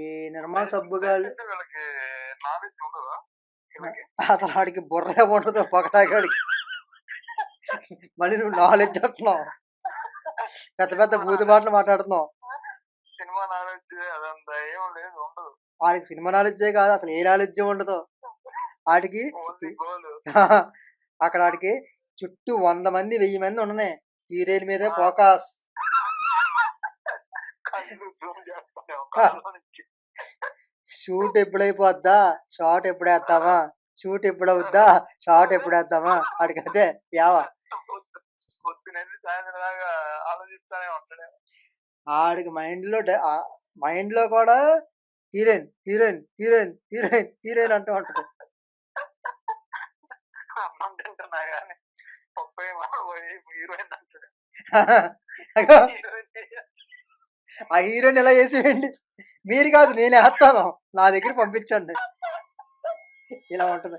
ఈ నిర్మా సబ్బుగాళ్ళు అంటే వీళ్ళకి నాలెడ్జ్ ఉండదా వీళ్ళకి? అసలు ఆడికి బుర్రే ఉండదు పొగటాగాడికి మళ్ళీ నువ్వు నాలెడ్జ్ అంటున్నావు. పెద్ద పెద్ద బూతి మాటలు మాట్లాడుతున్నావు. సినిమా నాలెడ్జ్ అదంతా ఏం లేదు ఉండదు. వాడికి సినిమా నాలెడ్జే కాదు అసలు ఏ నాలెడ్జ్ ఉండదు. వాడికి గోల్. అక్కడ వాడికి చుట్టూ వంద మంది వెయ్యి మంది ఉన్నాయి హీరోయిన్ మీదే ఫోకస్. షూట్ ఎప్పుడైపోద్దా? షార్ట్ ఎప్పుడు వేద్దామా షూట్ ఎప్పుడు అవుద్దా షార్ట్ ఎప్పుడు అదే యావా ఉంటాడు. ఆడికి మైండ్లో మైండ్లో కూడా heroine heroine heroine heroine heroine అంటూ ఏమో హీరోయిన్ అంటాడు. ఆ హీరోని ఎలా చేసేయండి మీరు కాదు నేను వేస్తాను నా దగ్గర పంపించండి. ఇలా ఉంటది.